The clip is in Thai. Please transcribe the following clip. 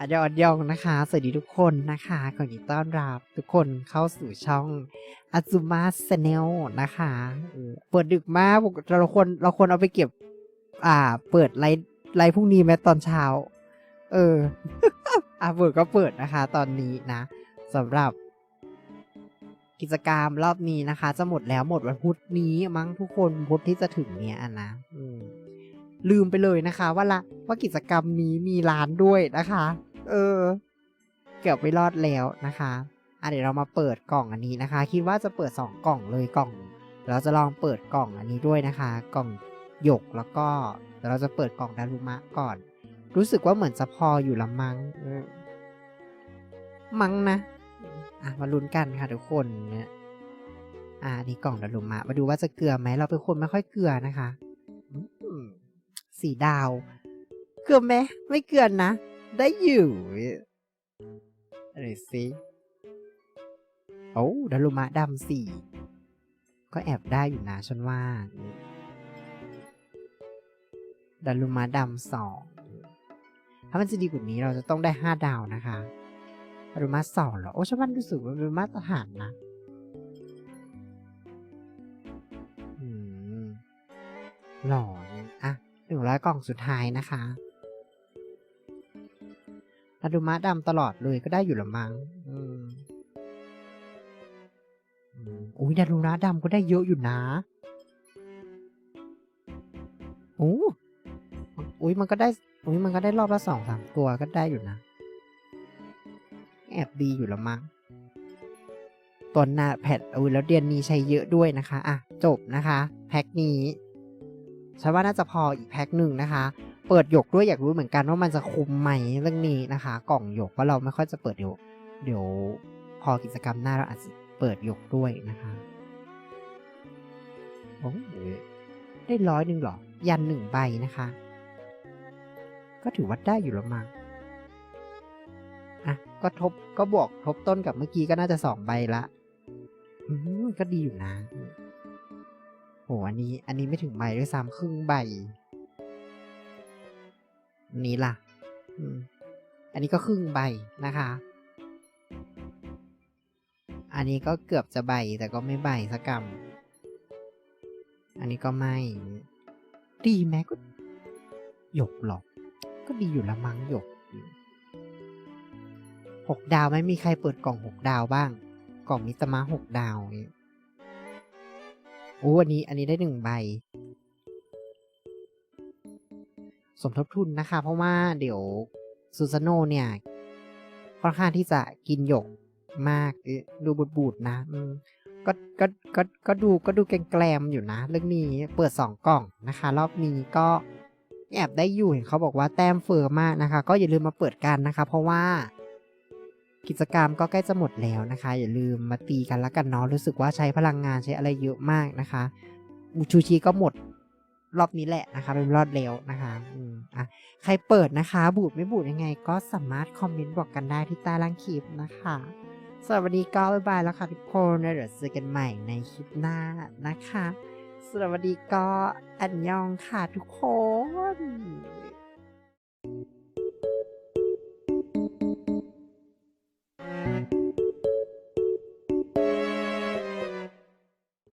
อันยองอันยองนะคะ สวัสดีทุกคนนะคะขอยินต้อนรับทุกคนเข้าสู่ช่องอาซูมาสเนลนะคะเปิดดึกมากเราควรเราควรเอาไปเก็บ อ่า เปิดไลฟ์ไลฟ์พรุ่งนี้ไหมตอนเช้า เออ อะเปิดก็เปิดนะคะ ตอนนี้นะสำหรับ กิจกรรมรอบนี้นะคะ จะหมดแล้วหมดวันพุธนี้มั้งทุกคนพุธที่จะถึงเนี้ยนะอืมลืมไปเลยนะคะ ว่าละว่ากิจกรรมนี้มีร้านด้วยนะคะ เออ เกือบไม่รอดแล้วนะคะอะเดี๋ยวเรามาเปิดกล่องอันนี้นะคะ คิดว่าจะเปิดสองกล่องเลยกล่อง เราจะลองเปิดกล่องอันนี้ด้วยนะคะ กล่องหยกแล้วก็เดี๋ยวเราจะเปิดกล่องดารุมะก่อน รู้สึกว่าเหมือนจะพออยู่ละมัง้งมั้งนะ อะมาลุ้นกันค่ะทุกคนเนี่ยอ่าอันนี่กล่องดารุมะ มาดูว่าจะเกลือไหมเราเป็นคนไม่ค่อยเกลือนะคะสีดาว เกลือไหมไม่เกลือนนะ ได้อยู่อะไรสิโอ้ดารุมะดำสี่ ก็แอบได้อยู่นะฉันว่าดารุมะดำสองถ้ามันจะดีกว่านี้เราจะต้องได้ห้าดาวนะคะดารุมะสองเหรอ โอ้ฉันว่ารู้สึกว่าเป็นมาตรฐานนะหล่อเนี่ยอะหนึ่งร้อยกล่องสุดท้ายนะคะ ดารุมะดำตลอดเลยก็ได้อยู่ละมั้งอุ้ยดารุมะดำก็ได้เยอะอยู่นะโอ้อุ้ยมันก็ได้อุ้ยมันก็ได้รอบละสองสามตัวก็ได้อยู่นะ แอบดีอยู่ละมั้งตอนหน้าแพทอุ้ยแล้วเดือนนี้ใช้เยอะด้วยนะคะ อะ จบนะคะ แพ็คนี้ฉันว่าน่าจะพออีกแพ็คหนึ่งนะคะ เปิดหยกด้วยอยากรู้เหมือนกันว่ามันจะคุมไหมเรื่องนี้นะคะ กล่องหยกเพราะเราไม่ค่อยจะเปิดเดี๋ยวเดี๋ยวพอกิจกรรมหน้าเราอาจจะเปิดหยกด้วยนะคะโอ้ได้ร้อยหนึ่งหรอ ยันหนึ่งใบนะคะ ก็ถือว่าได้อยู่แล้วมั้งอะ ก็ทบก็บวกทบต้นกับเมื่อกี้ก็น่าจะสองใบละอืมก็ดีอยู่นะโหอันนี้ อันนี้ไม่ถึงใบด้วยซ้ำครึ่งใบ นี้ล่ะ อันนี้ก็ครึ่งใบนะคะ อันนี้ก็เกือบจะใบแต่ก็ไม่ใบสักกำอันนี้ก็ไม่ ดีแม้ก็หยกหรอก ก็ดีอยู่ละมั้งหยกหกดาวไม่มีใครเปิดกล่องหกดาวบ้าง กล่องมิตรมาหกดาวนี่โอ้อันนี้อันนี้ได้หนึ่งใบ สมทบทุนนะคะ เพราะว่าเดี๋ยวซูซานโนเนี่ยค่อนข้างที่จะกินหยกมากดูบูดๆนะก็ก็ก็ก็ดูก็ดูแกลมๆอยู่นะ เรื่องนี้เปิดสองกล่องนะคะ รอบนี้ก็แอบได้อยู่เห็นเขาบอกว่าแต้มเฟอร์มากนะคะ ก็อย่าลืมมาเปิดกันนะคะ เพราะว่ากิจกรรมก็ใกล้จะหมดแล้วนะคะ อย่าลืมมาตีกันแล้วกันเนาะรู้สึกว่าใช้พลังงานใช้อะไรเยอะมากนะคะชูชีก็หมด รอบนี้แหละนะคะ เป็นรอบเร็วนะคะอืมอะใครเปิดนะคะ บูดไม่บูดยังไง ก็สามารถคอมเมนต์บอกกันได้ที่ใต้ล่างคลิปนะคะสวัสดีก็บ๊ายบายแล้วค่ะทุกคนเดี๋ยวเจอกันใหม่ในคลิปหน้านะคะ สวัสดีก็อันยองค่ะทุกคน